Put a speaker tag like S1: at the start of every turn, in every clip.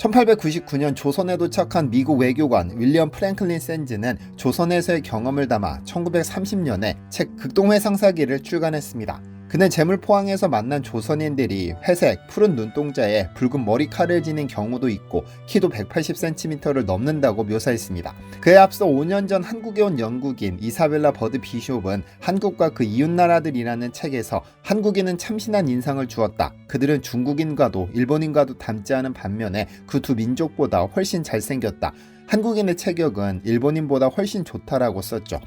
S1: 1899년 조선에 도착한 미국 외교관 윌리엄 프랭클린 샌즈는 조선에서의 경험을 담아 1930년에 책 극동회 상사기를 출간했습니다. 그는 재물포항에서 만난 조선인들이 회색, 푸른 눈동자에 붉은 머리칼을 지닌 경우도 있고 키도 180cm를 넘는다고 묘사했습니다. 그에 앞서 5년 전 한국에 온 영국인 이사벨라 버드 비숍은 한국과 그 이웃나라들이라는 책에서 한국인은 참신한 인상을 주었다. 그들은 중국인과도 일본인과도 닮지 않은 반면에 그 두 민족보다 훨씬 잘생겼다. 한국인의 체격은 일본인보다 훨씬 좋다라고 썼죠.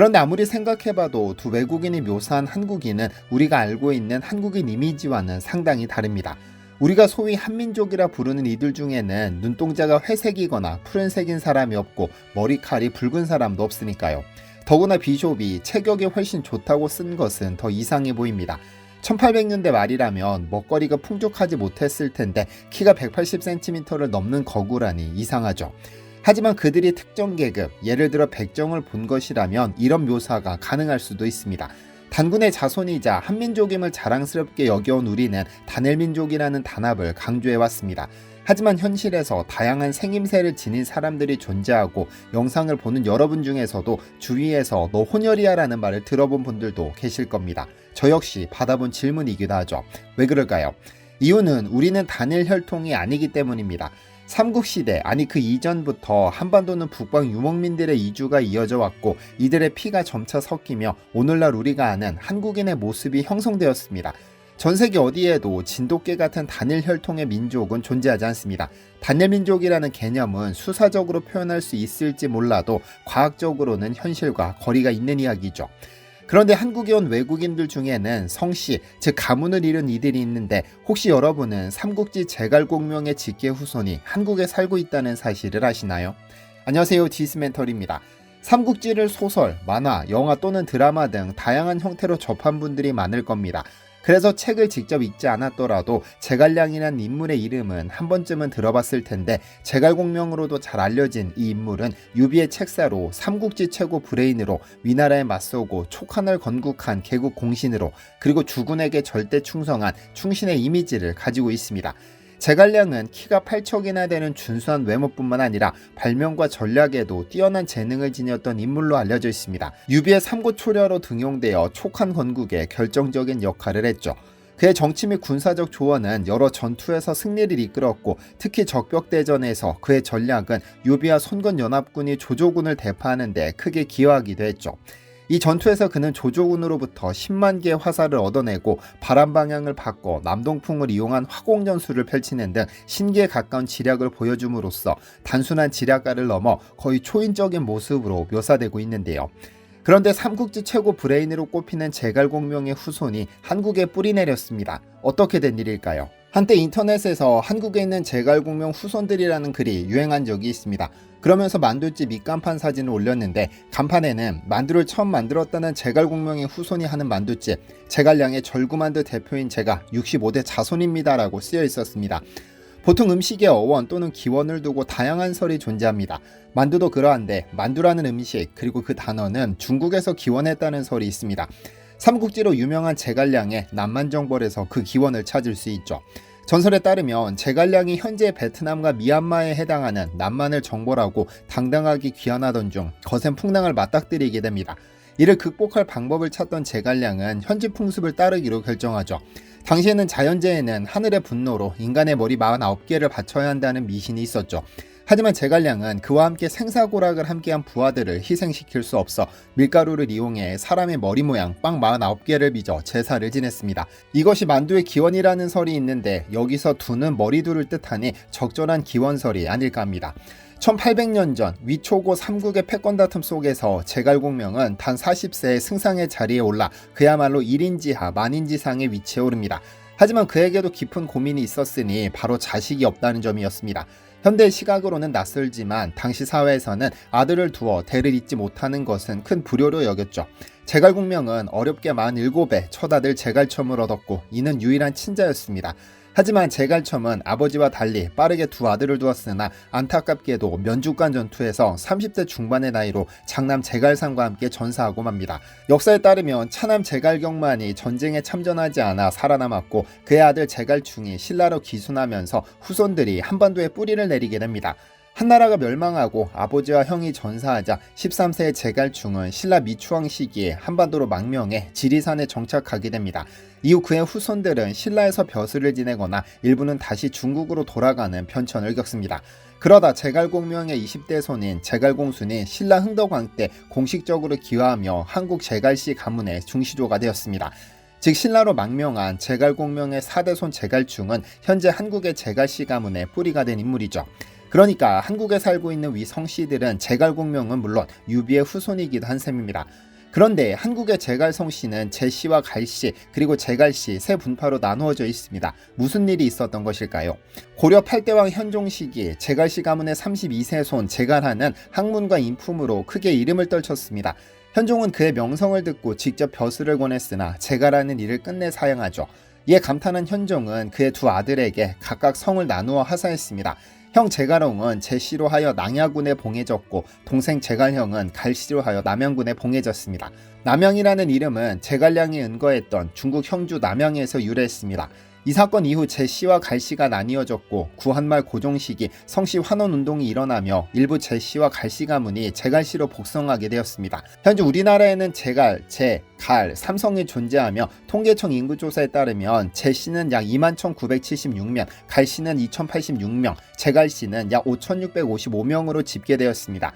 S1: 그런데 아무리 생각해봐도 두 외국인이 묘사한 한국인은 우리가 알고 있는 한국인 이미지와는 상당히 다릅니다. 우리가 소위 한민족이라 부르는 이들 중에는 눈동자가 회색이거나 푸른색인 사람이 없고 머리칼이 붉은 사람도 없으니까요. 더구나 비숍이 체격이 훨씬 좋다고 쓴 것은 더 이상해 보입니다. 1800년대 말이라면 먹거리가 풍족하지 못했을 텐데 키가 180cm를 넘는 거구라니 이상하죠. 하지만 그들이 특정 계급, 예를 들어 백정을 본 것이라면 이런 묘사가 가능할 수도 있습니다. 단군의 자손이자 한민족임을 자랑스럽게 여겨온 우리는 단일민족이라는 단합을 강조해왔습니다. 하지만 현실에서 다양한 생김새를 지닌 사람들이 존재하고 영상을 보는 여러분 중에서도 주위에서 너 혼혈이야라는 말을 들어본 분들도 계실 겁니다. 저 역시 받아본 질문이기도 하죠. 왜 그럴까요? 이유는 우리는 단일 혈통이 아니기 때문입니다. 삼국시대 아니 그 이전부터 한반도는 북방 유목민들의 이주가 이어져 왔고 이들의 피가 점차 섞이며 오늘날 우리가 아는 한국인의 모습이 형성되었습니다. 전 세계 어디에도 진돗개 같은 단일 혈통의 민족은 존재하지 않습니다. 단일 민족이라는 개념은 수사적으로 표현할 수 있을지 몰라도 과학적으로는 현실과 거리가 있는 이야기죠. 그런데 한국에 온 외국인들 중에는 성씨, 즉 가문을 잃은 이들이 있는데 혹시 여러분은 삼국지 제갈공명의 직계 후손이 한국에 살고 있다는 사실을 아시나요? 안녕하세요. 디스멘털입니다. 삼국지를 소설, 만화, 영화 또는 드라마 등 다양한 형태로 접한 분들이 많을 겁니다. 그래서 책을 직접 읽지 않았더라도 제갈량이란 인물의 이름은 한 번쯤은 들어봤을 텐데 제갈공명으로도 잘 알려진 이 인물은 유비의 책사로 삼국지 최고 브레인으로 위나라에 맞서고 촉한을 건국한 개국 공신으로 그리고 주군에게 절대 충성한 충신의 이미지를 가지고 있습니다. 제갈량은 키가 8척이나 되는 준수한 외모뿐만 아니라 발명과 전략에도 뛰어난 재능을 지녔던 인물로 알려져 있습니다. 유비의 삼고초려로 등용되어 촉한 건국에 결정적인 역할을 했죠. 그의 정치 및 군사적 조언은 여러 전투에서 승리를 이끌었고 특히 적벽대전에서 그의 전략은 유비와 손건연합군이 조조군을 대파하는 데 크게 기여하기도 했죠. 이 전투에서 그는 조조군으로부터 10만 개의 화살을 얻어내고 바람 방향을 바꿔 남동풍을 이용한 화공 전술을 펼치는 등 신기에 가까운 지략을 보여줌으로써 단순한 지략가를 넘어 거의 초인적인 모습으로 묘사되고 있는데요. 그런데 삼국지 최고 브레인으로 꼽히는 제갈공명의 후손이 한국에 뿌리 내렸습니다. 어떻게 된 일일까요? 한때 인터넷에서 한국에 있는 제갈공명 후손들이라는 글이 유행한 적이 있습니다. 그러면서 만두집 밑간판 사진을 올렸는데 간판에는 만두를 처음 만들었다는 제갈공명의 후손이 하는 만두집 제갈량의 절구만두 대표인 제가 65대 자손입니다라고 쓰여 있었습니다. 보통 음식의 어원 또는 기원을 두고 다양한 설이 존재합니다. 만두도 그러한데 만두라는 음식 그리고 그 단어는 중국에서 기원했다는 설이 있습니다. 삼국지로 유명한 제갈량의 남만정벌에서 그 기원을 찾을 수 있죠. 전설에 따르면 제갈량이 현재 베트남과 미얀마에 해당하는 남만을 정벌하고 당당하게 귀환하던 중 거센 풍랑을 맞닥뜨리게 됩니다. 이를 극복할 방법을 찾던 제갈량은 현지 풍습을 따르기로 결정하죠. 당시에는 자연재해는 하늘의 분노로 인간의 머리 49개를 바쳐야 한다는 미신이 있었죠. 하지만 제갈량은 그와 함께 생사고락을 함께한 부하들을 희생시킬 수 없어 밀가루를 이용해 사람의 머리 모양 빵 49개를 빚어 제사를 지냈습니다. 이것이 만두의 기원이라는 설이 있는데 여기서 두는 머리두를 뜻하니 적절한 기원설이 아닐까 합니다. 1800년 전 위초고 삼국의 패권 다툼 속에서 제갈공명은 단 40세의 승상의 자리에 올라 그야말로 1인지하 만인지상의 위치에 오릅니다. 하지만 그에게도 깊은 고민이 있었으니 바로 자식이 없다는 점이었습니다. 현대 시각으로는 낯설지만 당시 사회에서는 아들을 두어 대를 잇지 못하는 것은 큰 불효로 여겼죠. 제갈공명은 어렵게 47에 첫 아들 제갈첨을 얻었고 이는 유일한 친자였습니다. 하지만 제갈첨은 아버지와 달리 빠르게 두 아들을 두었으나 안타깝게도 면죽관 전투에서 30대 중반의 나이로 장남 제갈상과 함께 전사하고 맙니다. 역사에 따르면 차남 제갈경만이 전쟁에 참전하지 않아 살아남았고 그의 아들 제갈충이 신라로 기순하면서 후손들이 한반도에 뿌리를 내리게 됩니다. 한나라가 멸망하고 아버지와 형이 전사하자 13세의 제갈충은 신라 미추왕 시기에 한반도로 망명해 지리산에 정착하게 됩니다. 이후 그의 후손들은 신라에서 벼슬을 지내거나 일부는 다시 중국으로 돌아가는 편천을 겪습니다. 그러다 제갈공명의 20대 손인 제갈공순이 신라 흥덕왕 때 공식적으로 기화하며 한국 제갈씨 가문의 중시조가 되었습니다. 즉 신라로 망명한 제갈공명의 4대손 제갈충은 현재 한국의 제갈씨 가문의 뿌리가 된 인물이죠. 그러니까 한국에 살고 있는 위 성 씨들은 제갈공명은 물론 유비의 후손이기도 한 셈입니다. 그런데 한국의 제갈성 씨는 제씨와 갈씨 그리고 제갈씨 세 분파로 나누어져 있습니다. 무슨 일이 있었던 것일까요? 고려 8대왕 현종 시기 제갈씨 가문의 32세 손 제갈하는 학문과 인품으로 크게 이름을 떨쳤습니다. 현종은 그의 명성을 듣고 직접 벼슬을 권했으나 제갈하는 일을 끝내 사양하죠. 이에 감탄한 현종은 그의 두 아들에게 각각 성을 나누어 하사했습니다. 형 제갈홍은 제시로 하여 낭야군에 봉해졌고 동생 제갈형은 갈시로 하여 남양군에 봉해졌습니다. 남양이라는 이름은 제갈량이 은거했던 중국 형주 남양에서 유래했습니다. 이 사건 이후 제씨와 갈씨가 나뉘어졌고 구한말 고종 시기 성씨 환원 운동이 일어나며 일부 제씨와 갈씨 가문이 제갈씨로 복성하게 되었습니다. 현재 우리나라에는 제갈, 제, 갈, 삼성이 존재하며 통계청 인구조사에 따르면 제씨는 약 21,976명, 갈씨는 2,086명, 제갈씨는 약 5,655명으로 집계되었습니다.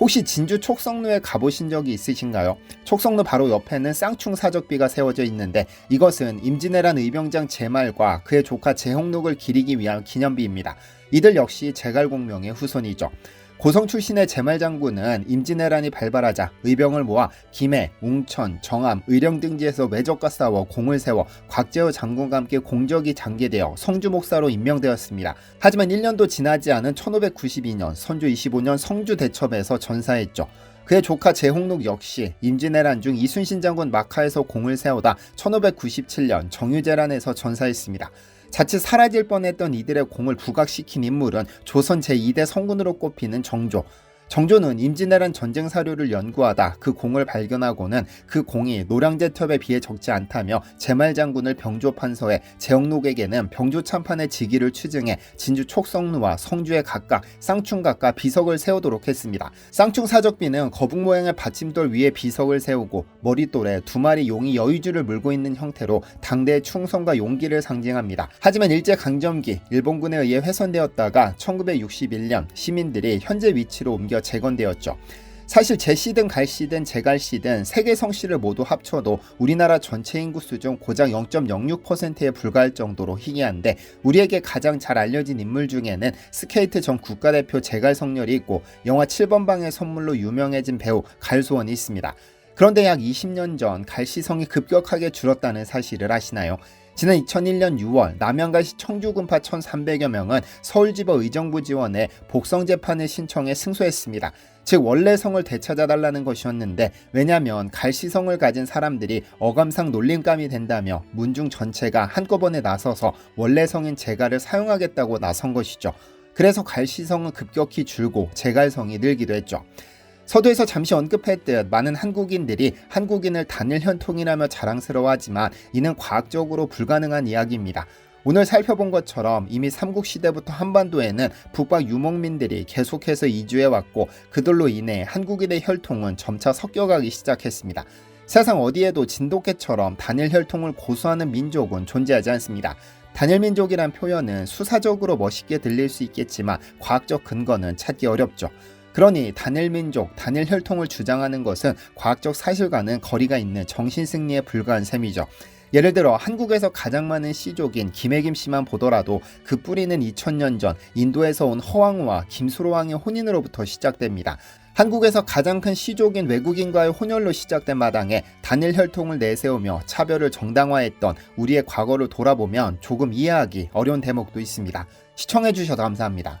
S1: 혹시 진주 촉성루에 가보신 적이 있으신가요? 촉성루 바로 옆에는 쌍충 사적비가 세워져 있는데 이것은 임진왜란 의병장 제말과 그의 조카 제홍록을 기리기 위한 기념비입니다. 이들 역시 제갈공명의 후손이죠. 고성 출신의 제말 장군은 임진왜란이 발발하자 의병을 모아 김해, 웅천, 정암, 의령 등지에서 외적과 싸워 공을 세워 곽재호 장군과 함께 공적이 장계되어 성주 목사로 임명되었습니다. 하지만 1년도 지나지 않은 1592년 선조 25년 성주 대첩에서 전사했죠. 그의 조카 제홍록 역시 임진왜란 중 이순신 장군 마카에서 공을 세우다 1597년 정유재란에서 전사했습니다. 자칫 사라질 뻔했던 이들의 공을 부각시킨 인물은 조선 제2대 성군으로 꼽히는 정조. 정조는 임진왜란 전쟁 사료를 연구하다 그 공을 발견하고는 그 공이 노량제첩에 비해 적지 않다며 제말 장군을 병조 판서에 제영록에게는 병조 참판의 직위를 추증해 진주 촉성루와 성주에 각각 쌍충각과 비석을 세우도록 했습니다. 쌍충 사적비는 거북 모양의 받침돌 위에 비석을 세우고 머릿돌에 두 마리 용이 여의주를 물고 있는 형태로 당대의 충성과 용기를 상징합니다. 하지만 일제 강점기 일본군에 의해 훼손되었다가 1961년 시민들이 현재 위치로 옮겨 재건되었죠. 사실 제씨든 갈씨든 제갈씨든 세계 성씨를 모두 합쳐도 우리나라 전체 인구수 중 고작 0.06%에 불과할 정도로 희귀한데 우리에게 가장 잘 알려진 인물 중에는 스케이트 전 국가대표 제갈 성렬이 있고 영화 7번 방의 선물로 유명해진 배우 갈소원이 있습니다. 그런데 약 20년 전 갈시성이 급격하게 줄었다는 사실을 아시나요? 지난 2001년 6월 남양갈시 청주군파 1,300여 명은 서울지법 의정부 지원에 복성 재판을 신청해 승소했습니다. 즉 원래 성을 되찾아달라는 것이었는데 왜냐하면 갈시성을 가진 사람들이 어감상 놀림감이 된다며 문중 전체가 한꺼번에 나서서 원래 성인 제갈을 사용하겠다고 나선 것이죠. 그래서 갈시성은 급격히 줄고 제갈성이 늘기도 했죠. 서두에서 잠시 언급했듯 많은 한국인들이 한국인을 단일 현통이라며 자랑스러워하지만 이는 과학적으로 불가능한 이야기입니다. 오늘 살펴본 것처럼 이미 삼국 시대부터 한반도에는 북방 유목민들이 계속해서 이주해 왔고 그들로 인해 한국인의 혈통은 점차 섞여가기 시작했습니다. 세상 어디에도 진돗개처럼 단일 혈통을 고수하는 민족은 존재하지 않습니다. 단일 민족이란 표현은 수사적으로 멋있게 들릴 수 있겠지만 과학적 근거는 찾기 어렵죠. 그러니 단일 민족, 단일 혈통을 주장하는 것은 과학적 사실과는 거리가 있는 정신 승리에 불과한 셈이죠. 예를 들어 한국에서 가장 많은 씨족인 김해김 씨만 보더라도 그 뿌리는 2000년 전 인도에서 온 허왕과 김수로 왕의 혼인으로부터 시작됩니다. 한국에서 가장 큰 시족인 외국인과의 혼혈로 시작된 마당에 단일 혈통을 내세우며 차별을 정당화했던 우리의 과거를 돌아보면 조금 이해하기 어려운 대목도 있습니다. 시청해주셔서 감사합니다.